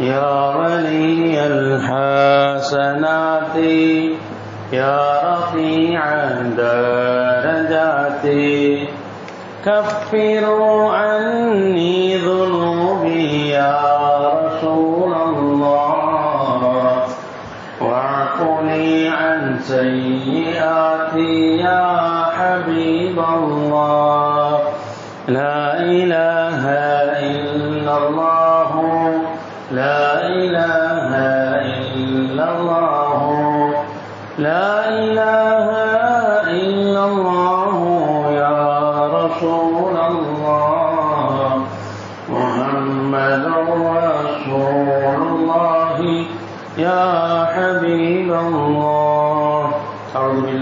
يا ولي الحسنات يا رفيع الدرجات كفروا عني ذنوبي يا رسول الله واعفني عن سيئاتي يا حبيب الله. لا إله إلا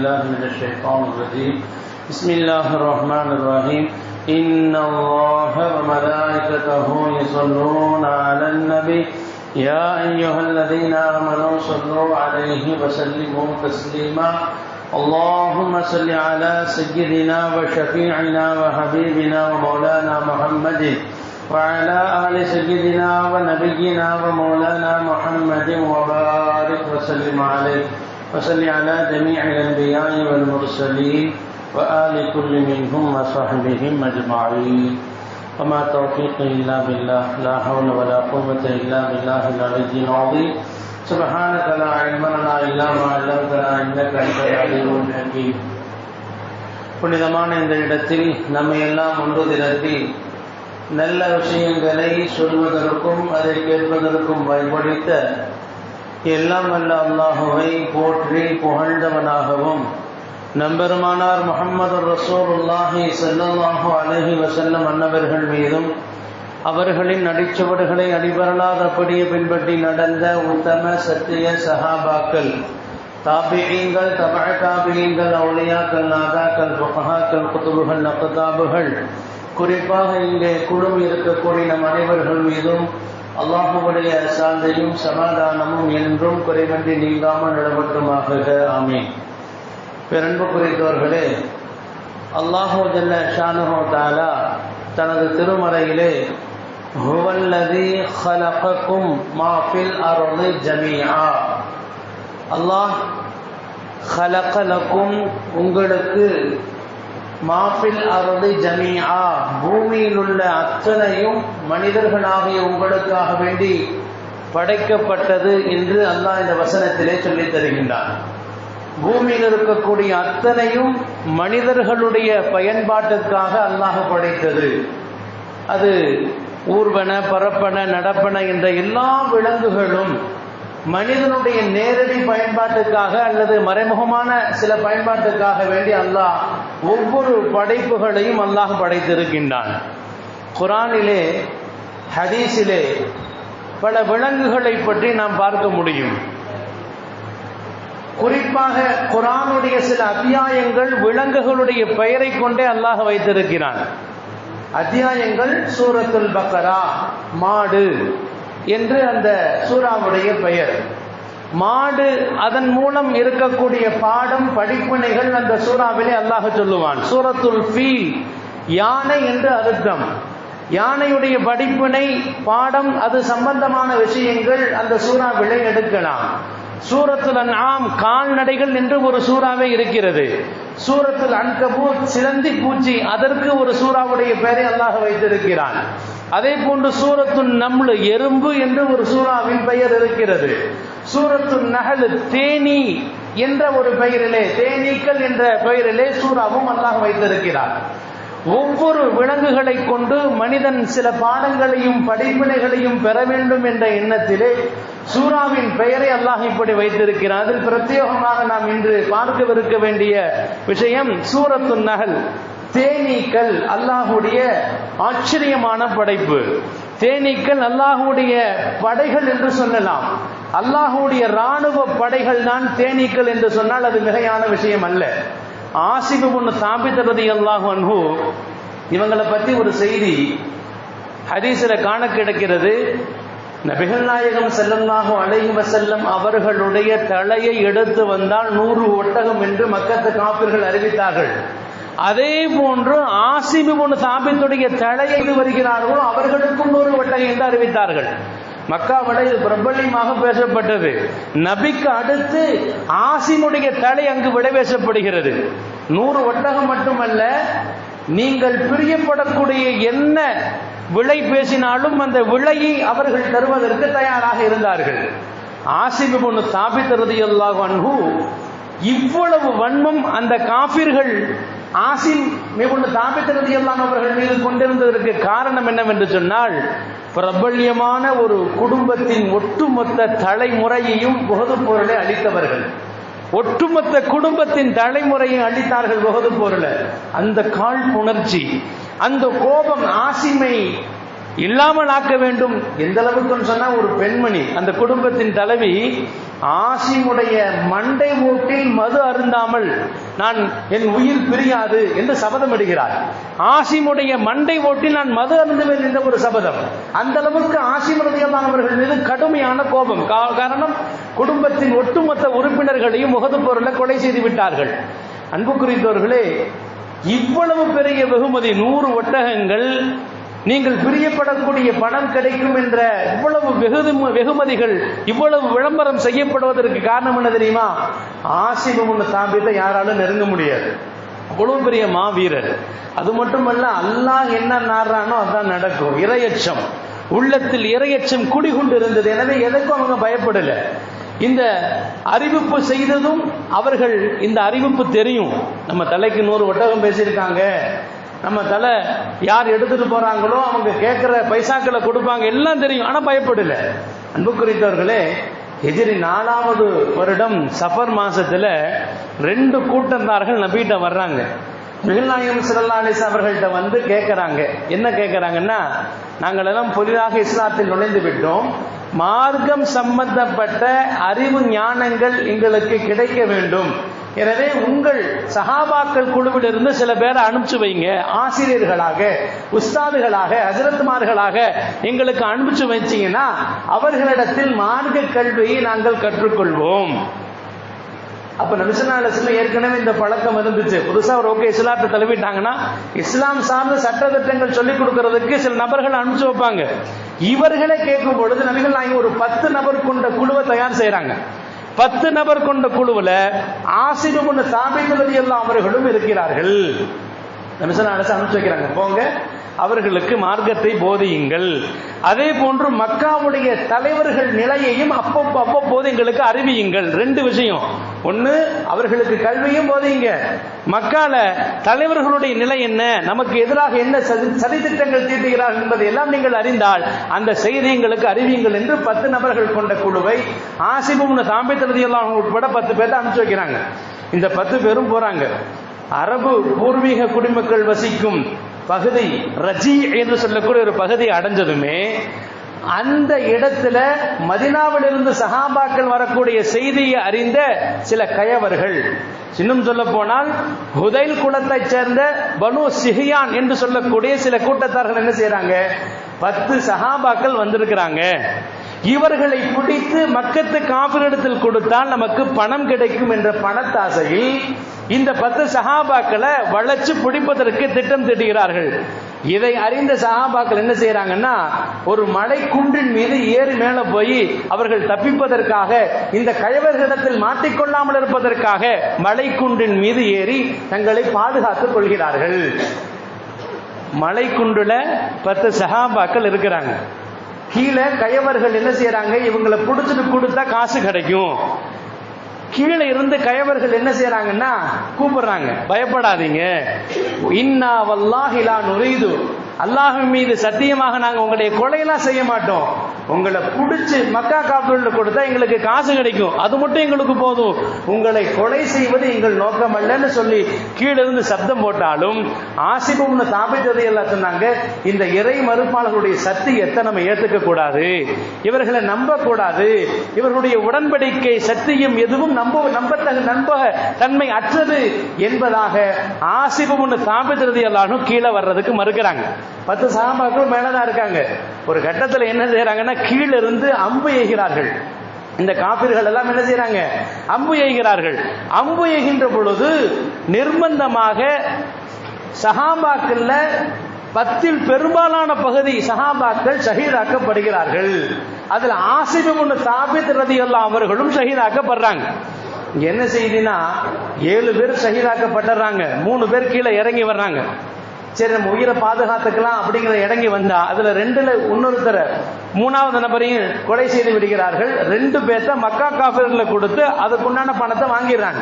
بالله من الشيطان الرجيم. بسم الله الرحمن الرحيم. إن الله وملائكته يصلون على النبي. يا أيها الذين آمنوا صلوا عليه وسلموا تسليما. اللهم صل على سيدنا وشفيعنا وحبيبنا ومولانا محمد. وعلى آل سيدنا ونبينا ومولانا محمد. وبارك وسلم عليه. وصل على جميع الأنبياء والمرسلين وآل كل منهم وصحبهم أجمعين. وما توفيق إلا بالله، لا حول ولا قوة إلا بالله العلي العظيم. سبحانك لا علم لنا إلا ما علمتنا إنك أنت العليم الحكيم. புனிதமான இந்த இடத்தில் நம்மை எல்லாம் ஒன்று திரட்டி நல்ல விஷயங்களை சொல்வதற்கும்، அதை கேட்பதற்கும் பயன்படுத்த எல்லாம் வல்ல அல்லாஹுவை போற்றி புகழ்ந்தவனாகவும் நம்பெருமானார் முகமது ரசூலுல்லாஹி செல்லல்லாஹு அலஹி வசல்லம் அன்னவர்கள் மீதும் அவர்களின் அடிச்சுவடுகளை அடிபரலாதபடியே பின்பற்றி நடந்த உத்தம சத்திய சஹாபாக்கள் தாபியங்கள் தபழ தாபியங்கள் அவுளியாக்கள் நாதாக்கள் புகஹாக்கள் குத்துபுகள் நக்குதாபுகள் குறிப்பாக இங்கே குழும் இருக்கக்கூடிய நம் அனைவர்கள் மீதும் அல்லாஹுடைய சாந்தையும் சமாதானமும் என்றும் குறைவன்றி நீங்காமல் நிலவட்டுமாக ஆமீன். பிறன்பு குறித்தவர்களே அல்லாஹோ ஜல்ல ஷானுஹோ தாலா தனது திருமறையிலே ஹுவல்லதி ஹலகக்கும் மாஃபில் அருளை ஜமியா அல்லாஹ் ஹலகலக்கும் உங்களுக்கு மாஃபில் அருளை ஜமீஆ. பூமியில் உள்ள அத்தனையும் மனிதர்களாகிய உங்களுக்காக வேண்டி படைக்கப்பட்டது என்று அல்லாஹ் இந்த வசனத்திலே சொல்லித் தருகின்றான். பூமியில் இருக்கக்கூடிய அத்தனையும் மனிதர்களுடைய பயன்பாட்டிற்காக அல்லாஹ் படைத்தது. அது ஊர்வன பரப்பன நடப்பன என்ற எல்லா விலங்குகளும் மனிதனுடைய நேரடி பயன்பாட்டுக்காக அல்லது மறைமுகமான சில பயன்பாட்டுக்காக வேண்டி அல்லாஹ் ஒவ்வொரு படைப்புகளையும் அல்லாஹ் படைத்திருக்கின்றான். குரானிலே ஹதீஸிலே பல விலங்குகளை பற்றி நாம் பார்க்க முடியும். குறிப்பாக குரானுடைய சில அத்தியாயங்கள் விலங்குகளுடைய பெயரை கொண்டே அல்லாஹ் வைத்திருக்கிறான். அத்தியாயங்கள் சூரத்துல் பக்கரா மாடு. என்று அந்த சூறாவுடைய பெயர். மாடு அதன் மூலம் இருக்கக்கூடிய பாடம் படிப்பினைகள் அந்த சூறாவிலே அல்லாஹ் சொல்லுவான். சூரத்துல் ஃபீல் யானை என்று அர்த்தம். யானையுடைய படிப்பினை பாடம் அது சம்பந்தமான விஷயங்கள் அந்த சூறாவிலே எடுக்கலாம். சூரத்துல நாம் கால்நடைகள் என்று ஒரு சூறாவே இருக்கிறது. சூரத்தில் அன்கபூர் சிலந்தி பூச்சி அதற்கு ஒரு சூறாவுடைய பெயரை அல்லாஹ் வைத்திருக்கிறான். அதே போன்று சூரத்துன் நம்லு எறும்பு என்று ஒரு சூறாவின் பெயர் இருக்கிறது. சூரத்துன் நகல் தேனி என்ற ஒரு பெயரிலே தேனீக்கள் என்ற பெயரிலே சூறாவும் அல்லாஹ் வைத்திருக்கிறார். ஒவ்வொரு விலங்குகளை கொண்டு மனிதன் சில பாடங்களையும் படிப்பினைகளையும் பெற வேண்டும் என்ற எண்ணத்திலே சூறாவின் பெயரை அல்லாஹ் இப்படி வைத்திருக்கிறார் அதில் பிரத்யேகமாக நாம் இன்று பார்க்கவிருக்க வேண்டிய விஷயம் சூரத்து நகல். தேனீக்கள் அல்லாஹுடைய ஆச்சரியமான படைப்பு. தேனீக்கள் அல்லாஹுடைய படைகள் என்று சொல்லலாம். அல்லாஹுடைய ராணுவ படைகள் தான் தேனீக்கள் என்று சொன்னால் அது மிகையான விஷயம் அல்ல. ஆசிபு ஒன்று சாபித்தபதி அல்லாஹு அன்பு இவங்களை பற்றி ஒரு செய்தி ஹதீஸில் காண கிடைக்கிறது. நபிகள் நாயகம் செல்லல்லாஹு அலைஹி வசல்லம் அவர்களுடைய தலையை எடுத்து வந்தால் நூறு ஒட்டகம் என்று மக்கத்து காப்பிர்கள் அறிவித்தார்கள். அதே போன்று ஆசிபு ஒன்று சாபித்துடைய தலையை வருகிறார்களோ அவர்களுக்கும் நூறு ஒட்டகம் என்று அறிவித்தார்கள். மக்காவிட இது பிரபல்யமாக பேசப்பட்டது. நபிக்கு அடுத்து ஆசிமுடைய தலை அங்கு விளைவேசப்படுகிறது நூறு ஒட்டகம் மட்டுமல்ல நீங்கள் பிரியப்படக்கூடிய என்ன விலை பேசினாலும் அந்த விலையை அவர்கள் தருவதற்கு தயாராக இருந்தார்கள். ஆசிபு பொண்ணு தாபித்தரது எல்லா அன்ஹு இவ்வளவு வன்மம் அந்த காபிர்கள் ஆசிம் மிகுந்த தாபித்தரது எல்லாம் அவர்கள் மீது கொண்டிருந்ததற்கு காரணம் என்னவென்று சொன்னால் பிரபல்யமான ஒரு குடும்பத்தின் ஒட்டுமொத்த தலைமுறையையும் புகது பொருளை அளித்தவர்கள். ஒட்டுமொத்த குடும்பத்தின் தலைமுறையை அளித்தார்கள் புகது பொருளை. அந்த காழ்ப்புணர்ச்சி அந்த கோபம் ஆசிமை இல்லாமல் ஆக்க வேண்டும். எந்த அளவுக்கு சொன்னா ஒரு பெண்மணி அந்த குடும்பத்தின் தலைவி ஆசிமுடைய மண்டை ஓட்டில் மது அருந்தாமல் நான் என் உயிர் பிரியாது என்று சபதம் இடுகிறார். ஆசிமுடைய மண்டை ஓட்டில் நான் மது அருந்துவேன் என்ற ஒரு சபதம். அந்த அளவுக்கு ஆசிமுடையமானவர்கள் மீது கடுமையான கோபம். கா- காரணம் குடும்பத்தின் ஒட்டுமொத்த உறுப்பினர்களையும் முகது பொருளை கொலை செய்து விட்டார்கள். அன்புக்குரியவர்களே இவ்வளவு பெரிய வெகுமதி நூறு ஒட்டகங்கள் நீங்கள் பிரியப்படக்கூடிய பணம் கிடைக்கும் என்ற இவ்வளவு வெகுது வெகுமதிகள் இவ்வளவு விளம்பரம் செய்யப்படுவதற்கு காரணம் என்ன தெரியுமா? ஆசிபம் ஒன்று யாராலும் நெருங்க முடியாது. அவ்வளவு பெரிய மாவீரர். அது மட்டுமல்ல அல்லாஹ் என்ன நாடுறானோ அதான் நடக்கும். இரையச்சம். உள்ளத்தில் இரையச்சம் குடிகொண்டு இருந்தது எனவே எதற்கும் அவங்க பயப்படல. இந்த அறிவிப்பு செய்ததும் அவர்கள் இந்த அறிவிப்பு தெரியும். நம்ம தலைக்கு நூறு ஒட்டகம் பேசியிருக்காங்க. நம்ம தலை யார் எடுத்துட்டு போறாங்களோ அவங்க கேட்கிற பைசாக்களை கொடுப்பாங்க. எல்லாம் தெரியும். ஆனா பயப்படல. அன்பு குறித்தவர்களே எதிரி நாலாவது வருடம் சஃபர் மாசத்துல ரெண்டு கூட்டத்தார்கள் நபிகிட்ட வர்றாங்க. மிகநாயகம் சிறல்லா அலிஸ் அவர்கள்ட்ட வந்து கேட்கறாங்க என்ன கேட்கறாங்கன்னா நாங்கள் எல்லாம் புதிதாக இஸ்லாத்தில் நுழைந்து விட்டோம். மார்க்கம் சம்பந்தப்பட்ட அறிவு ஞானங்கள் எங்களுக்கு கிடைக்க வேண்டும். எனவே உங்கள் சஹாபாக்கள் குழுவிலிருந்து சில பேரை அனுப்பிச்சு வைங்க. ஆசிரியர்களாக உஸ்தாதுகளாக அஜரத்மார்களாக எங்களுக்கு அனுப்பிச்சு வச்சீங்கன்னா அவர்களிடத்தில் மார்க்க கல்வியை நாங்கள் கற்றுக்கொள்வோம். அப்ப நபிசல்லா ஏற்கனவே இந்த பழக்கம் இருந்துச்சு. புதுசா ஒரு ஓகே இஸ்லாத்தை தழுவிட்டாங்கன்னா இஸ்லாம் சார்ந்த சட்டத்திட்டங்கள் சொல்லிக் கொடுக்கறதுக்கு சில நபர்கள் அனுப்பிச்சு வைப்பாங்க. இவர்களே கேட்கும் பொழுது நபிகள் நாயகம் ஒரு பத்து நபர் கொண்ட குழுவை தயார் செய்யறாங்க பத்து நபர் கொண்ட குழுவில் ஆசிரியர் கொண்ட சாபித்தது எல்லாம் அவர்களும் இருக்கிறார்கள். நபிசல்லா அலிஸ்லாம் அனுப்பிச்சு வைக்கிறாங்க. போங்க. அவர்களுக்கு மார்க்கத்தை போதியுங்கள். அதே போன்று மக்காவுடைய தலைவர்கள் நிலையையும் அப்பப்போ அவ்வப்போது எங்களுக்கு அறிவியுங்கள். ரெண்டு விஷயம். ஒன்று அவர்களுக்கு கல்வியும் போதியுங்க மக்கால தலைவர்களுடைய நிலை என்ன? நமக்கு எதிராக என்ன சதி சதித்திட்டங்கள் தீட்டுகிறார்கள் என்பதை எல்லாம் நீங்கள் அறிந்தால் அந்த செய்தி எங்களுக்கு அறிவியுங்கள் என்று பத்து நபர்கள் கொண்ட குழுவை ஆசிபும் தாம்பித்தனதி எல்லாம் உட்பட பத்து பேர்த்த அனுப்பிச்சு வைக்கிறாங்க. இந்த பத்து பேரும் போறாங்க. அரபு பூர்வீக குடிமக்கள் வசிக்கும் பகுதி ரஜி என்று சொல்லக்கூடிய ஒரு பகுதி அடைஞ்சதுமே அந்த இடத்துல மதினாவிலிருந்து சஹாபாக்கள் வரக்கூடிய செய்தியை அறிந்த சில கயவர்கள். இன்னும் சொல்ல போனால் ஹுதைல் குலத்தைச் சேர்ந்த பனு சிஹியான் என்று சொல்லக்கூடிய சில கூட்டத்தார்கள் என்ன செய்யறாங்க பத்து சஹாபாக்கள் வந்திருக்கிறாங்க. இவர்களை பிடித்து மக்கத்து காபிரிடத்தில் கொடுத்தால் நமக்கு பணம் கிடைக்கும் என்ற பணத்தாசையில் இந்த பத்து சஹாபாக்களை வளைச்சு பிடிப்பதற்கு திட்டம் திட்டுகிறார்கள். இதை அறிந்த சகாபாக்கள் என்ன செய்யறாங்கன்னா ஒரு மலை குன்றின் மீது ஏறி மேல போய் அவர்கள் தப்பிப்பதற்காக இந்த கழவர்களிடத்தில் மாட்டிக்கொள்ளாமல் இருப்பதற்காக மலை குன்றின் மீது ஏறி தங்களை பாதுகாத்துக் கொள்கிறார்கள். மலைக்குண்டுல பத்து சகாபாக்கள் இருக்கிறாங்க. கீழே கயவர்கள் என்ன செய்யறாங்க இவங்களை பிடிச்சிட்டு கொடுத்தா காசு கிடைக்கும். கீழே இருந்து கயவர்கள் என்ன செய்யறாங்கன்னா கூப்பிடுறாங்க. பயப்படாதீங்க. இன்னா வல்லாஹிலா நுரைது. அல்லாஹ் மீது சத்தியமாக நாங்கள் உங்களுடைய கொலையெல்லாம் செய்ய மாட்டோம். உங்களை பிடிச்சி மக்கா காப்பீடு கொடுத்தா எங்களுக்கு காசு கிடைக்கும். அது மட்டும் எங்களுக்கு போதும். உங்களை கொலை செய்வது எங்கள் நோக்கம் அல்லன்னு சொல்லி கீழே இருந்து சப்தம் போட்டாலும் ஆசிபம்னு தாபித்ததை எல்லாம் சொன்னாங்க. இந்த இறை மறுப்பாளர்களுடைய சத்தியத்தை நம்ம ஏத்துக்க கூடாது? இவர்களை நம்ப கூடாது. இவர்களுடைய உடன்படிக்கை சத்தியம் எதுவும் நம்ப நம்பத்தக நம்ப தன்மை அற்றது என்பதாக ஆசிபம்னு தாபித்தது எல்லாரும் கீழே வர்றதுக்கு மறுக்கிறாங்க. பத்து சாபாக்கள் மேலதான் இருக்காங்க. ஒரு கட்டத்தில் என்ன செய்யறாங்கன்னா கீழே இருந்து அம்பு எய்கிறார்கள். இந்த காப்பீர்கள் எல்லாம் என்ன செய்யறாங்க அம்பு எய்கிறார்கள். அம்பு எய்கின்ற பொழுது நிர்பந்தமாக சஹாபாக்கள்ல பத்தில் பெரும்பாலான பகுதி சஹாபாக்கள் ஷஹீதாக்கப்படுகிறார்கள். அதுல ஆசிபம் ஒன்று சாபித் ரதி அவர்களும் ஷஹீதாக்கப்படுறாங்க. என்ன செய்தினா ஏழு பேர் ஷஹீதாக்கப்பட்டுறாங்க. மூணு பேர் கீழே இறங்கி வர்றாங்க. சரி நம்ம உயிரை பாதுகாத்துக்கலாம் அப்படிங்கிற இடங்கி வந்தா அதுல ரெண்டுல இன்னொருத்தர மூணாவது நபரையும் கொலை செய்து விடுகிறார்கள். ரெண்டு பேர்த்த மக்கா காஃபிர்களை கொடுத்து அதுக்குண்டான பணத்தை வாங்கிடுறாங்க.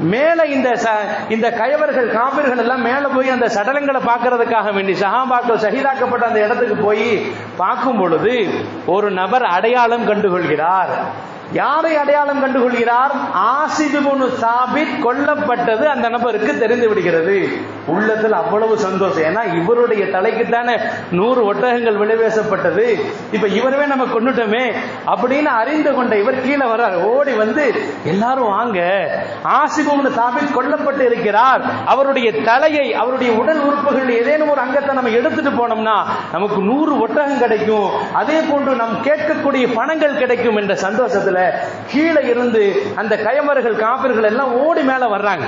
மேல இந்த ச- இந்த கயவர்கள் காபிர்கள் எல்லாம் மேல போய் அந்த சடலங்களை பார்க்கறதுக்காக வேண்டி சஹாபாக்கள் ஷஹீதாக்கப்பட்ட அந்த இடத்துக்கு போய் பார்க்கும் பொழுது ஒரு நபர் அடையாளம் கண்டுகொள்கிறார். யாரை அடையாளம் கண்டுகொள்கிறார்? ஆசிபுனு சாபித் கொல்லப்பட்டது அந்த நபருக்கு தெரிந்து விடுகிறது. உள்ளத்தில் அவ்வளவு சந்தோஷம். ஏன்னா இவருடைய தலைக்கு தானே நூறு ஒட்டகங்கள் விளைவேசப்பட்டது இப்ப இவரவே நம்ம கொண்டுட்டோமே அப்படின்னு அறிந்து கொண்ட இவர் கீழே வர்றார். ஓடி வந்து எல்லாரும் வாங்க. ஆசிபுனு சாபித் கொல்லப்பட்டு இருக்கிறார். அவருடைய தலையை அவருடைய உடல் உறுப்புகள் ஏதேனும் ஒரு அங்கத்தை நம்ம எடுத்துட்டு போனோம்னா நமக்கு நூறு ஒட்டகம் கிடைக்கும். அதே போன்று நாம் கேட்கக்கூடிய பணங்கள் கிடைக்கும் என்ற சந்தோஷத்துல கீழே இருந்து அந்த கயமர்கள் காப்பிர்கள் எல்லாம் ஓடி மேல வர்றாங்க.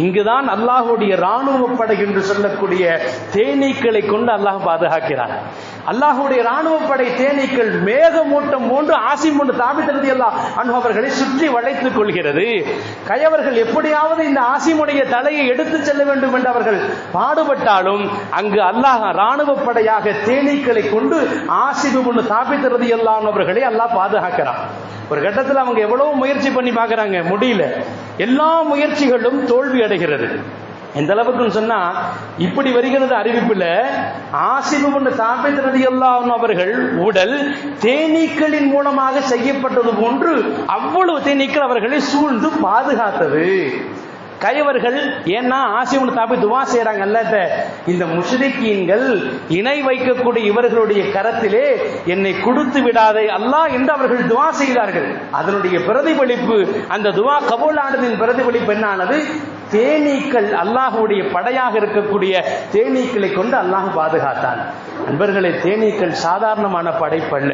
இங்குதான் அல்லாஹுடைய ராணுவ படை என்று சொல்லக்கூடிய தேனீக்களை கொண்டு அல்லாஹ் பாதுகாக்கிறார் அல்லாஹுடைய ராணுவ படை தேனீக்கள் மேகமூட்டம் போன்று மூன்று தாபித்தது அல்லாஹ் அவர்களை சுற்றி வளைத்துக் கொள்கிறது. கயவர்கள் எப்படியாவது இந்த ஆசிமுடைய தலையை எடுத்துச் செல்ல வேண்டும் என்று அவர்கள் பாடுபட்டாலும் அங்கு அல்லாஹ் ராணுவ படையாக தேனீக்களை கொண்டு ஆசிபுன்னு தாபித்தது எல்லாம் அவர்களை அல்லாஹ் பாதுகாக்கிறான். ஒரு கட்டத்தில் அவங்க எவ்வளவு முயற்சி பண்ணி பார்க்குறாங்க முடியல. எல்லா முயற்சிகளும் தோல்வி அடைகிறது. எந்த அளவுக்குன்னு சொன்னா இப்படி வருகிறது அறிவிப்புல ஆசிபு சாபித் எல்லாம் அவர்கள் உடல் தேனீக்களின் மூலமாக செய்யப்பட்டது போன்று அவ்வளவு தேனீக்கள் அவர்களை சூழ்ந்து பாதுகாத்தது. கைவர்கள் ஏன்னா ஆசிமுன் தாப்பி துவா செய்யறாங்க இந்த முஷ்ரிக்கீன்கள் இணை வைக்கக்கூடிய இவர்களுடைய கரத்திலே என்னை கொடுத்து விடாதே அல்லாஹ் என்று அவர்கள் துவா செய்தார்கள். அதனுடைய பிரதிபலிப்பு அந்த துவா கபோலானதின் பிரதிபலிப்பு என்னானது? தேனீக்கள் அல்லாஹுடைய படையாக இருக்கக்கூடிய தேனீக்களை கொண்டு அல்லாஹ் பாதுகாத்தான். நண்பர்களே தேனீக்கள் சாதாரணமான படைப்பல்ல.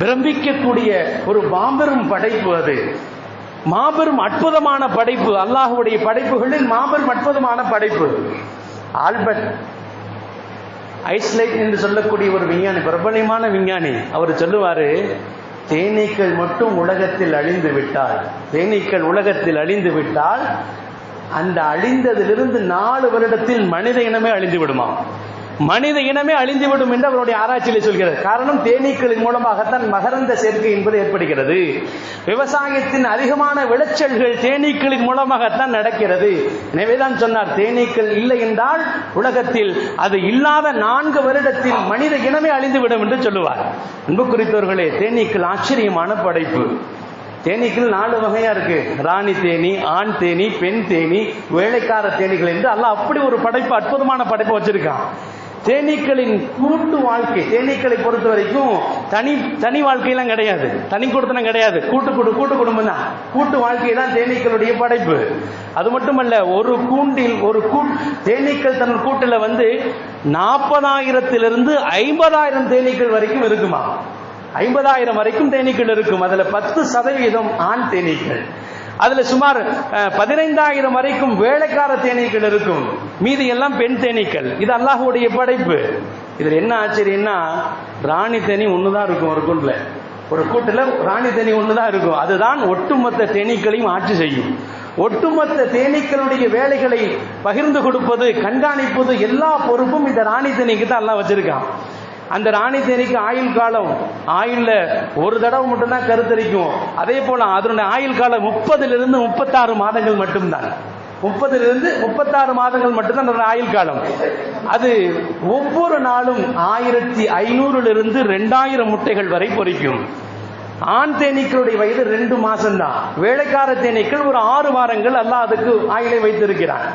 பிரமிக்கக்கூடிய ஒரு மாபெரும் படைப்பு அது. மாபெரும் அற்புதமான படைப்பு அல்லாஹுடைய படைப்புகளில் மாபெரும் அற்புதமான படைப்பு. ஆல்பர்ட் ஐஸ்லைட் என்று சொல்லக்கூடிய ஒரு விஞ்ஞானி பிரபலமான விஞ்ஞானி அவர் சொல்லுவாரு தேனீக்கள் மட்டும் உலகத்தில் அழிந்து விட்டால் தேனீக்கள் உலகத்தில் அழிந்து விட்டால் அந்த அழிந்ததிலிருந்து நாலு வருடத்தில் மனித இனமே அழிந்து விடுமா மனித இனமே அழிந்துவிடும் என்று அவருடைய ஆராய்ச்சியில் சொல்கிறது. காரணம் தேனீக்களின் மூலமாகத்தான் மகரந்த சேர்க்கை என்பது ஏற்படுகிறது. விவசாயத்தின் அதிகமான விளைச்சல்கள் தேனீக்களின் மூலமாகத்தான் நடக்கிறது. எனவேதான் சொன்னார் தேனீக்கள் இல்லை என்றால் உலகத்தில் அது இல்லாத நான்கு வருடத்தில் மனித இனமே அழிந்துவிடும் என்று சொல்லுவார். அன்பு குறித்தவர்களே தேனீக்கள் ஆச்சரியமான படைப்பு. தேனீக்கள் நாலு வகையா இருக்கு. ராணி தேனி ஆண் தேனி பெண் தேனி வேலைக்கார தேனிகள் என்று அல்ல அப்படி ஒரு படைப்பு அற்புதமான படைப்பு வச்சிருக்கான். தேனீக்களின் கூட்டு வாழ்க்கை தேனீக்களை பொறுத்த வரைக்கும் தனி தனி வாழ்க்கையெல்லாம் கிடையாது. தனி கொடுத்தனம் கிடையாது. கூட்டு கூட்டு கூட்டு குடும்பம் தான். கூட்டு வாழ்க்கை தான் தேனீக்களுடைய படைப்பு. அது மட்டுமல்ல ஒரு கூண்டில் ஒரு கூ தேனீக்கள் தன் கூட்டில் வந்து நாற்பதாயிரத்திலிருந்து ஐம்பதாயிரம் தேனீக்கள் வரைக்கும் இருக்குமா? ஐம்பதாயிரம் வரைக்கும் தேனீக்கள் இருக்கும். அதுல பத்து சதவீதம் ஆண் தேனீக்கள். அதுல சுமார் பதினைந்தாயிரம் வரைக்கும் வேலைக்கார தேனீக்கள் இருக்கும். மீதி எல்லாம் பெண் தேனீக்கள். இது அல்லாஹுடைய படைப்பு. இதுல என்ன ஆச்சரியம்னா ராணி தேனி ஒண்ணுதான் இருக்கும் ஒரு கூண்டுல. ஒரு கூட்டுல ராணி தேனி ஒண்ணுதான் இருக்கும். அதுதான் ஒட்டுமொத்த தேனீக்களையும் ஆட்சி செய்யும். ஒட்டுமொத்த தேனீக்களுடைய வேலைகளை பகிர்ந்து கொடுப்பது கண்காணிப்பது எல்லா பொறுப்பும் இந்த ராணி தேனீக்கு தான் எல்லாம் வச்சிருக்கான். அந்த ராணி தேனிக்கு ஆயுள் காலம் ஆயுள்ல ஒரு தடவை மட்டும்தான் கருத்தரிக்கும். அதே போல அதனுடைய ஆயுள் காலம் முப்பதிலிருந்து முப்பத்தாறு மாதங்கள் மட்டும்தான். முப்பதிலிருந்து முப்பத்தாறு மாதங்கள் மட்டும்தான் அதனுடைய ஆயுள் காலம். அது ஒவ்வொரு நாளும் ஆயிரத்தி ஐநூறுலிருந்து ரெண்டாயிரம் முட்டைகள் வரை பொறிக்கும். ஆண் தேனீக்களுடைய வயது ரெண்டு மாசம்தான். வேலைக்கார தேனீக்கள் ஒரு ஆறு வாரங்கள் அல்ல அதுக்கு ஆயிலை வைத்திருக்கிறான்.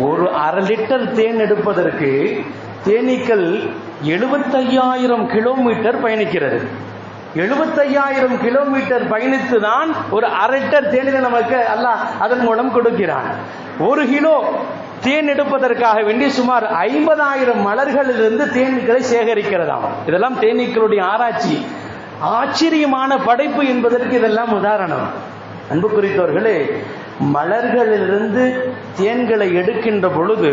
ஒரு அரை லிட்டர் தேன் எடுப்பதற்கு தேனீக்கள் எழுபத்தையாயிரம் கிலோமீட்டர் பயணிக்கிறது. எழுபத்தையாயிரம் கிலோமீட்டர் பயணித்து தான் ஒரு அரைட்டர் லிட்டர் நமக்கு அல்ல அதன் மூலம் கொடுக்கிறான். ஒரு கிலோ தேன் எடுப்பதற்காக வேண்டி சுமார் ஐம்பதாயிரம் மலர்களிலிருந்து தேனீக்களை சேகரிக்கிறதாம். இதெல்லாம் தேனீக்களுடைய ஆராய்ச்சி. ஆச்சரியமான படைப்பு என்பதற்கு இதெல்லாம் உதாரணம். அன்பு குறித்தவர்களே மலர்களிலிருந்து தேன்களை எடுக்கின்ற பொழுது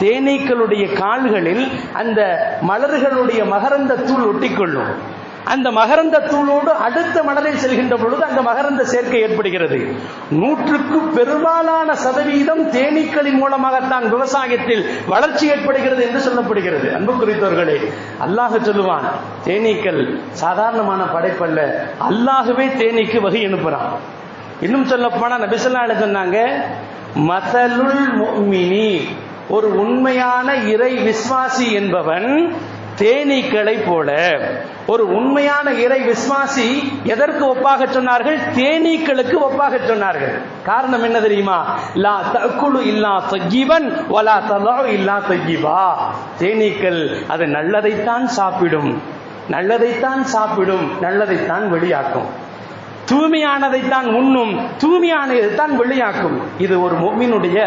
தேனீக்களுடைய கால்களில் அந்த மலர்களுடைய மகரந்த தூள் ஒட்டிக்கொள்ளும். அந்த மகரந்த தூளோடு அடுத்த மலரில் செல்கின்ற பொழுது அந்த மகரந்த சேர்க்கை ஏற்படுகிறது. நூற்றுக்கு பெரும்பாலான சதவீதம் தேனீக்களின் மூலமாகத்தான் விவசாயத்தில் வளர்ச்சி ஏற்படுகிறது என்று சொல்லப்படுகிறது. அன்பு குறித்தவர்களே அல்லாஹ் சொல்லுவான் தேனீக்கள் சாதாரணமான படைப்பல்ல அல்லாகவே தேனீக்கு வகை அனுப்புறான். இன்னும் சொல்ல போனா நபிசல்லா சொன்னாங்க மசலுல் முமினி ஒரு உண்மையான இறை விஸ்வாசி என்பவன் தேனீக்களை போல ஒரு உண்மையான இறை விஸ்வாசி எதற்கு ஒப்பாக சொன்னார்கள்? தேனீக்களுக்கு ஒப்பாக சொன்னார்கள். காரணம் என்ன தெரியுமா? லா தக்குழு இல்லா தஜீவன் வலா தலா இல்லா தஜீவா தேனீக்கள் அது நல்லதைத்தான் சாப்பிடும் நல்லதைத்தான் சாப்பிடும் நல்லதைத்தான் வெளியாக்கும். தூய்மையானதைத்தான் உண்ணும் தூய்மையானதைத்தான் வெளியாக்கும் இது ஒரு மொம்மினுடைய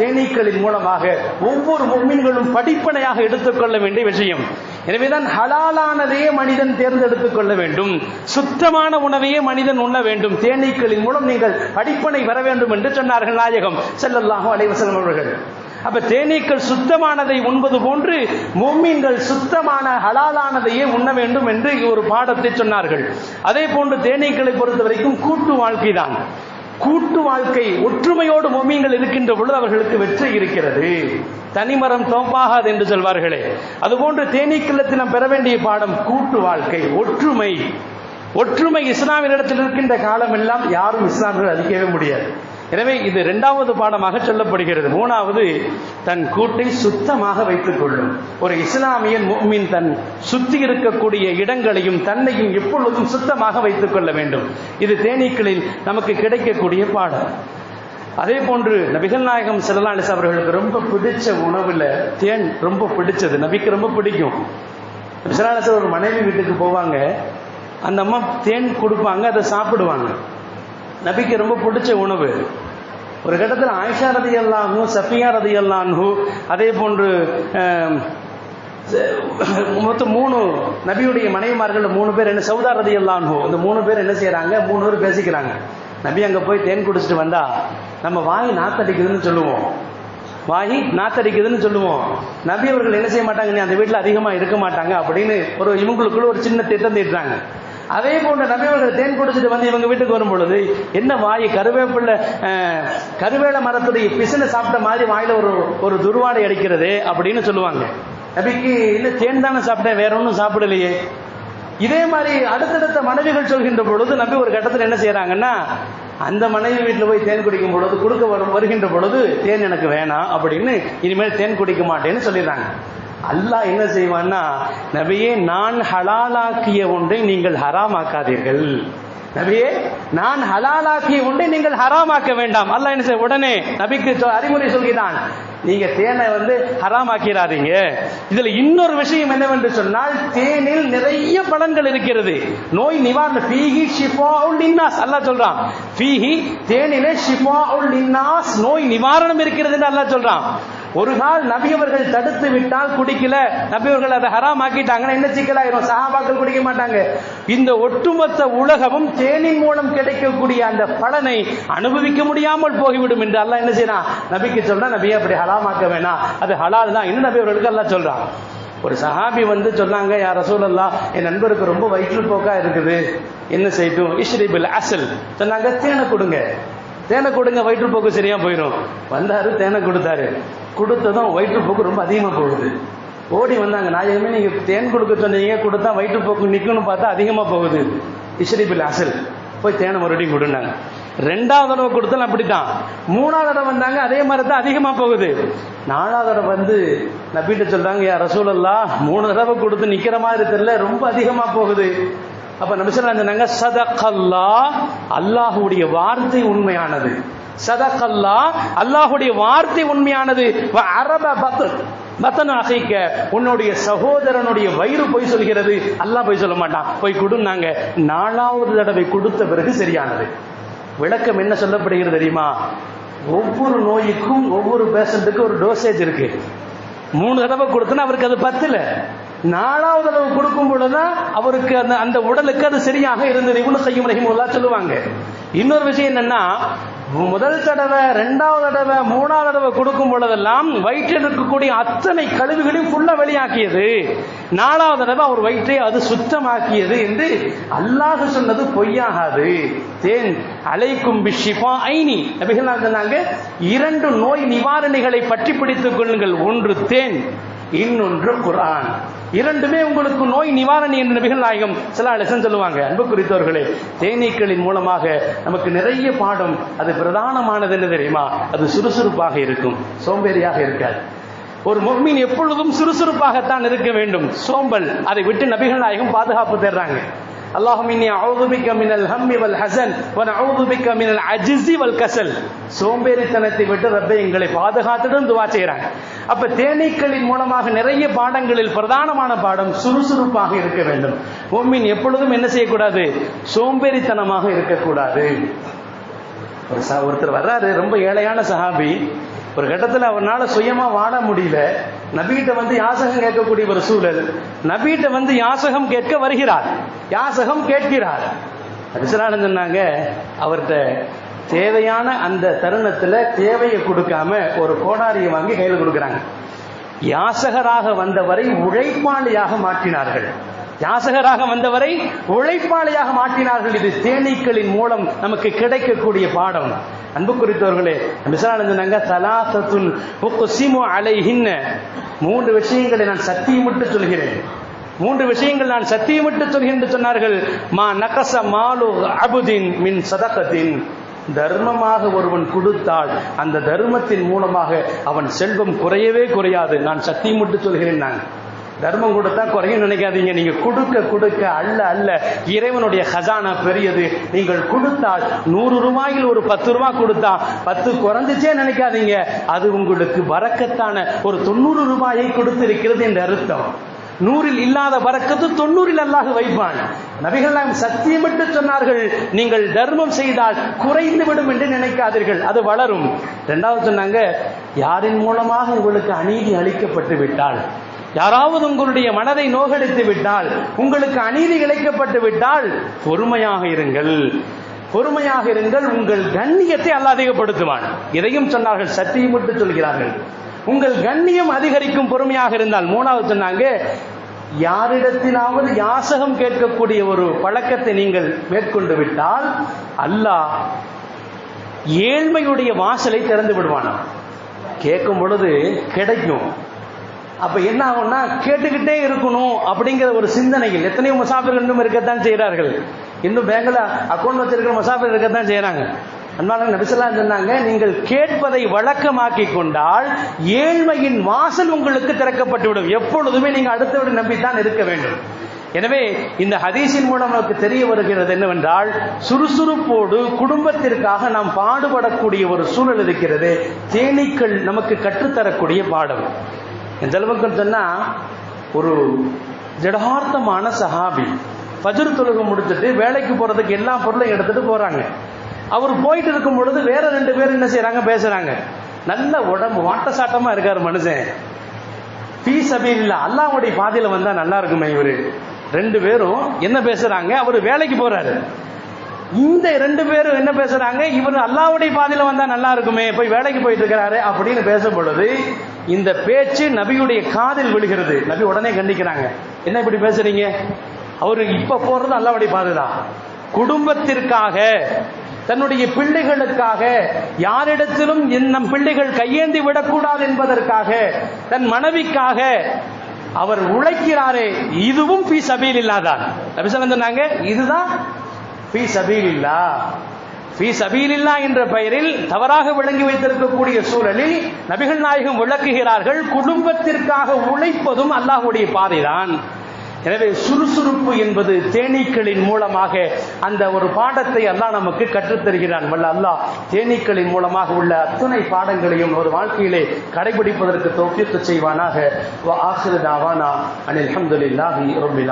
தேனீக்களின் மூலமாக ஒவ்வொரு மொம்மின்களும் படிப்பனையாக எடுத்துக்கொள்ள வேண்டிய விஷயம். எனவேதான் ஹலாலானதையே மனிதன் தேர்ந்தெடுத்துக் கொள்ள வேண்டும். சுத்தமான உணவையே மனிதன் உண்ண வேண்டும். தேனீக்களின் மூலம் நீங்கள் படிப்பனை வர வேண்டும் என்று சொன்னார்கள் நாயகம் செல்லல்லாஹு அலைவசலம் அவர்கள். அப்ப தேனீக்கள் சுத்தமானதை உண்பது போன்று மொம்மீன்கள் சுத்தமான ஹலாலானதையே உண்ண வேண்டும் என்று ஒரு பாடத்தை சொன்னார்கள். அதே போன்று தேனீக்களை பொறுத்த வரைக்கும் கூட்டு வாழ்க்கை தான் கூட்டு வாழ்க்கை ஒற்றுமையோடு மொம்மீன்கள் இருக்கின்ற பொழுது அவர்களுக்கு வெற்றி இருக்கிறது. தனிமரம் தோப்பாகாது என்று சொல்வார்களே. அதுபோன்று தேனீக்களத்தில் நாம் பெற வேண்டிய பாடம் கூட்டு வாழ்க்கை ஒற்றுமை. ஒற்றுமை இஸ்லாமியரிடத்தில் இருக்கின்ற காலமெல்லாம் யாரும் இஸ்லாமியர்கள் அழிக்கவே முடியாது. எனவே இது இரண்டாவது பாடமாக சொல்லப்படுகிறது. மூணாவது தன் கூட்டை சுத்தமாக வைத்துக் கொள்ளும். ஒரு இஸ்லாமியன் முக்மின் தன் சுத்தி இருக்கக்கூடிய இடங்களையும் தன்னையும் எப்பொழுதும் சுத்தமாக வைத்துக் கொள்ள வேண்டும். இது தேனீக்களில் நமக்கு கிடைக்கக்கூடிய பாடம். அதே போன்று நபிகள் நாயகம் செல்லாலிஸ் அவர்களுக்கு ரொம்ப பிடிச்ச உணவுல தேன் ரொம்ப பிடிச்சது. நபிக்கு ரொம்ப பிடிக்கும். செல்லாலிஸ் ஒரு மனைவி வீட்டுக்கு போவாங்க. அந்த அம்மா தேன் கொடுப்பாங்க அதை சாப்பிடுவாங்க. நபிக்கு ரொம்ப பிடிச்ச உணவு. ஒரு கட்டத்தில் ஆயிஷா ரதி அல்லாஹூ சஃபியா ரதி அல்லான்ஹூ அதே போன்று மொத்தம் மூணு நபியுடைய மனைவிமார்கள் மூணு பேர் என்ன சவுதா ரதி அல்லான்ஹூ இந்த மூணு பேர் என்ன செய்யறாங்க மூணு பேர் பேசிக்கிறாங்க. நபி அங்கே போய் தேன் குடிச்சிட்டு வந்தா நம்ம வாய் நாத்தடிக்குதுன்னு சொல்லுவோம். வாய் நாத்தடிக்குதுன்னு சொல்லுவோம். நபி அவர்கள் என்ன செய்ய மாட்டாங்க நீ அந்த வீட்டில் அதிகமாக இருக்க மாட்டாங்க அப்படின்னு ஒரு இவங்களுக்குள்ள ஒரு சின்ன திட்டம் தீட்டுறாங்க. அதே போன்ற நபியவர்கள் தேன் குடிச்சிட்டு வந்து இவங்க வீட்டுக்கு வரும் பொழுது என்ன வாய் கருவேப்பிள்ள கருவேல மரத்துடைய பிசுனை சாப்பிட்ட மாதிரி வாயில ஒரு ஒரு துர்வாடை அடிக்கிறது அப்படின்னு சொல்லுவாங்க. நபிக்கு இல்லை தேன் தானே சாப்பிட்டேன் வேற ஒன்றும் சாப்பிடலையே. இதே மாதிரி அடுத்தடுத்த மனைவிகள் சொல்கின்ற பொழுது நம்பி ஒரு கட்டத்தில் என்ன செய்யறாங்கன்னா அந்த மனைவி வீட்டில் போய் தேன் குடிக்கும் பொழுது கொடுக்க வரும் வருகின்ற பொழுது தேன் எனக்கு வேணாம் அப்படின்னு இனிமேல் தேன் குடிக்க மாட்டேன்னு சொல்லிடுறாங்க. அல்லாஹ் என்ன செய்வான்னா நபியே நான் ஹலாலாக்கிய ஒன்றை நீங்கள் ஹராமாக்காதீர்கள். நபியே நான் ஹலாலாக்கிய ஒன்றை நீங்கள் ஹராமாக்க வேண்டாம். அல்லாஹ் என்ன செய்ய உடனே நபிக்கு அறிமுறை சொல்கிறான். நீங்க தேனை வந்து ஹராமாக்கிறாதீங்க இதுல இன்னொரு விஷயம் என்னவென்று சொன்னால் தேனில் நிறைய பலன்கள் இருக்கிறது. நோய் நிவாரண ஃபீஹி ஷிஃபாஉல் லின்னாஸ். அல்லாஹ் சொல்றான். ஃபீஹி தேனிலே ஷிஃபாஉல் லின்னாஸ் நோய் நிவாரணம் இருக்கிறதுன்னு அல்லாஹ் சொல்றான். ஒரு நாள் நபியவர்கள் தடுத்து விட்டால் குடிக்கல. நபியவர்கள் அதை ஹராம் ஆக்கிட்டாங்கன்னா என்ன சிக்கலாயிரும்? சஹாபாக்கள் குடிக்க மாட்டாங்க. இந்த ஒட்டுமொத்த உலகமும் தேனின் மூலம் கிடைக்கக்கூடிய அந்த பலனை அனுபவிக்க முடியாமல் போய்விடும் என்று அல்லாஹ் என்ன செய்யறான்? நபிக்கு சொல்றான் நபியை அப்படி ஹலாமாக்க வேணாம். அது ஹலால் தான். இன்னும் நபியவர்களுக்கு அல்லாஹ் சொல்றான்? ஒரு சஹாபி வந்து சொன்னாங்க யார் ரசூலல்லா என் நண்பருக்கு ரொம்ப வயிற்றுப்போக்கா இருக்குது. என்ன செய்யட்டும்? இஷ்ரிபில் அசல். சொன்னாங்க தேனை கொடுங்க. தேனை கொடுங்க வயிற்றுப்போக்கு சரியா போயிடும் வந்தாரு தேனை கொடுத்தாரு. கொடுத்ததும் வயிற்றுப்போக்கு ரொம்ப அதிகமாக போகுது. ஓடி வந்தாங்க. நாயகமே நீங்கள் தேன் கொடுக்க சொன்னீங்க கொடுத்தா வயிற்றுப்போக்கு நிற்கணும்னு பார்த்தா அதிகமாக போகுது. இஷ்ரிபில் அசல். போய் தேனை மறுபடியும் கொடுனாங்க ரெண்டாவது தடவை கொடுத்தாலும் அப்படித்தான். மூணாவது தடவை வந்தாங்க அதே மாதிரி தான் அதிகமாக போகுது. நாலாவது தடவை வந்து நப்பிட்ட சொல்றாங்க யார் ரசூலல்லா மூணு தடவை கொடுத்து நிக்கிற மாதிரி தெரியல ரொம்ப அதிகமாக போகுது. அப்ப நம்ம சொன்னாங்க சதக்கல்லா அல்லாஹுடைய வார்த்தை உண்மையானது. சதகல்லா அல்லாஹுடைய வார்த்தை உண்மையானது. அரப பத்ர் மத்தன அசைக்க உன்னுடைய சகோதரனுடைய வயிறு போய் சொல்கிறது. அல்லாஹ் போய் சொல்ல மாட்டான். போய் கொடுனாங்க நாலாவது தடவை கொடுத்த பிறகு சரியானது. விளக்கம் என்ன சொல்லப்படுகிறது தெரியுமா? ஒவ்வொரு நோய்க்கும் ஒவ்வொரு பேஷண்ட்டுக்கும் ஒரு டோசேஜ் இருக்கு. மூணு தடவை கொடுத்தனா அவருக்கு அது பத்துல. நாலாவது தடவை கொடுக்கும் பொழுதுதான் அவருக்கு அந்த அந்த உடலுக்கு அது சரியாக இருந்தது. இவ்வளவு செய்யும் ரஹிமுல்லா சொல்லுவாங்க. இன்னொரு விஷயம் என்னன்னா முதல் தடவை ரெண்டாவது தடவை மூணாவது தடவை கொடுக்கும் பொழுதெல்லாம் வயிற்றில் இருக்கக்கூடிய அத்தனை கழிவுகளையும் ஃபுல்லாக வெளியாக்கியது. நாலாவது தடவை அவர் வயிற்றை அது சுத்தமாக்கியது என்று அல்லாஹ் சொன்னது பொய்யாகாது. தேன் அலைக்கும் பிஷிபா ஐனி நபிகள் சொன்னாங்க இரண்டு நோய் நிவாரணிகளை பற்றி பிடித்துக் கொள்ளுங்கள். ஒன்று தேன் இன்னொன்று குரான் இரண்டுமே உங்களுக்கு நோய் நிவாரணி என்று நபிகள் நாயகம் சில அலசன் சொல்லுவாங்க. அன்பு குறித்தவர்களே தேனீக்களின் மூலமாக நமக்கு நிறைய பாடம் அது பிரதானமானது என்ன தெரியுமா? அது சுறுசுறுப்பாக இருக்கும். சோம்பேறியாக இருக்காது. ஒரு மொஹ்மீன் எப்பொழுதும் சுறுசுறுப்பாகத்தான் இருக்க வேண்டும். சோம்பல் அதை விட்டு நபிகள் நாயகம் பாதுகாப்பு தர்றாங்க அல்லாஹும் இன்னி அவுதுபிக்க மினல் ஹம்மி வல் ஹசன் வன் அவுதுபிக்க மினல் அஜிசி கசல். சோம்பேறித்தனத்தை விட்டு ரப்பை எங்களை பாதுகாத்துடன் துவா செய்கிறாங்க அப்ப தேனீக்களின் மூலமாக நிறைய பாடங்களில் பிரதானமான பாடம் சுறுசுறுப்பாக இருக்க வேண்டும். முஃமின் எப்பொழுதும் என்ன செய்யக்கூடாது? சோம்பேறித்தனமாக இருக்கக்கூடாது. ஒரு ஒருத்தர் வர்றாரு ரொம்ப ஏழையான சஹாபி. ஒரு கட்டத்தில் அவரால் சுயமா வாழ முடியல. நபிகிட்ட வந்து யாசகம் கேட்கக்கூடிய ஒரு சூழல். நபிகிட்ட வந்து யாசகம் கேட்க வருகிறார். யாசகம் கேட்கிறார். அரிசலானு சொன்னாங்க அவர்கிட்ட தேவையான அந்த தருணத்துல தேவையை கொடுக்காம ஒரு கோடாரியை வாங்கி கையில் கொடுக்குறாங்க. யாசகராக வந்தவரை உழைப்பாளியாக மாற்றினார்கள். யாசகராக வந்தவரை உழைப்பாளியாக மாற்றினார்கள். இது தேனீக்களின் மூலம் நமக்கு கிடைக்கக்கூடிய பாடம். அன்பு குறித்தவர்களே மிசரானந்தனாங்க சலாசத்துன் உக்குசிமு அலைஹின்ன. மூன்று விஷயங்களை நான் சத்தியமிட்டு சொல்கிறேன். மூன்று விஷயங்கள் நான் சத்தியமிட்டு சொல்கிறேன் என்று சொன்னார்கள். மா நகச மாலு அபுதின் மின் சதகத்தின். தர்மமாக ஒருவன் கொடுத்தால் அந்த தர்மத்தின் மூலமாக அவன் செல்வம் குறையவே குறையாது. நான் சத்தியமிட்டு சொல்கிறேன் நான். தர்மம் கொடுத்தா குறையும் நினைக்காதீங்க. நீங்க கொடுக்க கொடுக்க அல்ல அல்ல. இறைவனுடைய ஹசானா பெரியது. நீங்கள் கொடுத்தால் நூறு ரூபாயில் ஒரு பத்து ரூபாய் கொடுத்தா பத்து குறைஞ்சிச்சே நினைக்காதீங்க. அது உங்களுக்கு வரக்கத்தான ஒரு தொண்ணூறு ரூபாயை கொடுத்திருக்கிறது என்ற அர்த்தம். நூறில் இல்லாத வரக்கத்து தொண்ணூறில் அல்லாஹ் வைப்பான். நபிகள் நாம் சத்தியமிட்டு சொன்னார்கள். நீங்கள் தர்மம் செய்தால் குறைந்து விடும் என்று நினைக்காதீர்கள். அது வளரும். இரண்டாவது சொன்னாங்க யாரின் மூலமாக உங்களுக்கு அநீதி அளிக்கப்பட்டு விட்டால்? யாராவது உங்களுடைய மனதை நோகடித்து விட்டால் உங்களுக்கு அநீதி இழைக்கப்பட்டு விட்டால் பொறுமையாக இருங்கள். பொறுமையாக இருங்கள். உங்கள் கண்ணியத்தை அல்லாஹ் அதிகப்படுத்துவான். இதையும் சொன்னார்கள் சத்தியமிட்டு சொல்கிறார்கள். உங்கள் கண்ணியம் அதிகரிக்கும் பொறுமையாக இருந்தால் மூணாவது சொன்னாங்க யாரிடத்திலாவது யாசகம் கேட்கக்கூடிய ஒரு பழக்கத்தை நீங்கள் மேற்கொண்டு விட்டால் அல்லாஹ் ஏழ்மையுடைய வாசலை திறந்து விடுவானாம் கேட்கும் பொழுது கிடைக்கும். அப்ப என்ன ஆகும்னா கேட்டுக்கிட்டே இருக்கணும் அப்படிங்கிற ஒரு சிந்தனையில் எத்தனையோ முசாஃபிர்கள் இன்னும் இருக்கத்தான் செய்கிறார்கள். இன்னும் பேங்கில் அக்கௌண்ட் வச்சிருக்கிற முசாஃபிர் இருக்கத்தான் செய்யறாங்க அன்பான நபிசல்லா சொன்னாங்க நீங்கள் கேட்பதை வழக்கமாக்கி கொண்டால் ஏழ்மையின் வாசல் உங்களுக்கு திறக்கப்பட்டுவிடும். எப்பொழுதுமே நீங்க அடுத்தவரை நம்பித்தான் இருக்க வேண்டும். எனவே இந்த ஹதீஸின் மூலம் நமக்கு தெரிய வருகிறது என்னவென்றால் சுறுசுறுப்போடு குடும்பத்திற்காக நாம் பாடுபடக்கூடிய ஒரு சூழல் இருக்கிறது. தேனீக்கள் நமக்கு கற்றுத்தரக்கூடிய பாடம். எந்த அளவுக்கு சொன்னா ஒரு ஜடார்த்தமான சஹாபி ஃபஜ்ர் தொழுகை முடிச்சுட்டு வேலைக்கு போறதுக்கு எல்லா பொருளையும் எடுத்துட்டு போறாங்க. அவர் போயிட்டு இருக்கும் பொழுது வேற ரெண்டு பேர் என்ன செய்யறாங்க பேசுறாங்க. நல்ல உடம்பு வாட்டசாட்டமா இருக்காரு மனுஷன். பீ இல்ல அல்லாவுடைய பாதையில வந்தா நல்லா இருக்குமே இவரு. ரெண்டு பேரும் என்ன பேசுறாங்க? அவர் வேலைக்கு போறாரு. இந்த ரெண்டு பேரும் என்ன பேசுறாங்க? இவர் அல்லாவுடைய பாதையில வந்தா நல்லா இருக்குமே போய் வேலைக்கு போயிட்டு இருக்கிறாரு அப்படின்னு பேசும் பொழுது இந்த பேச்சு நபியுடைய காதில் விழுகிறது. நபி உடனே கண்டிக்கிறாங்க. என்ன இப்படி பேசுறீங்க? அவரு இப்ப போறது அல்லாவுடைய பாதை தான் குடும்பத்திற்காக தன்னுடைய பிள்ளைகளுக்காக யாரிடத்திலும் நம் பிள்ளைகள் கையேந்தி விடக்கூடாது என்பதற்காக தன் மனைவிக்காக அவர் உழைக்கிறாரே இதுவும் பி சபீல் இல்லாதான் நபிசலம் சொன்னாங்க இதுதான் பி சபீல் இல்லா பி சபீலில்லா என்ற பெயரில் தவறாக விளங்கி வைத்திருக்கக்கூடிய சூழலில் நபிகள் நாயகம் விளக்குகிறார்கள் குடும்பத்திற்காக உழைப்பதும் அல்லாஹுடைய பாதைதான். எனவே சுறுசுறுப்பு என்பது தேனீக்களின் மூலமாக அந்த ஒரு பாடத்தை அல்லாஹ் நமக்கு கற்றுத்தருகிறான். வல்ல அல்லாஹ் தேனீக்களின் மூலமாக உள்ள அத்துணை பாடங்களையும் ஒரு வாழ்க்கையிலே கடைபிடிப்பதற்கு தோப்பித்து செய்வானாக. ஆசிரியர் அனில் அஹமதுல்லாஹி ரபிலா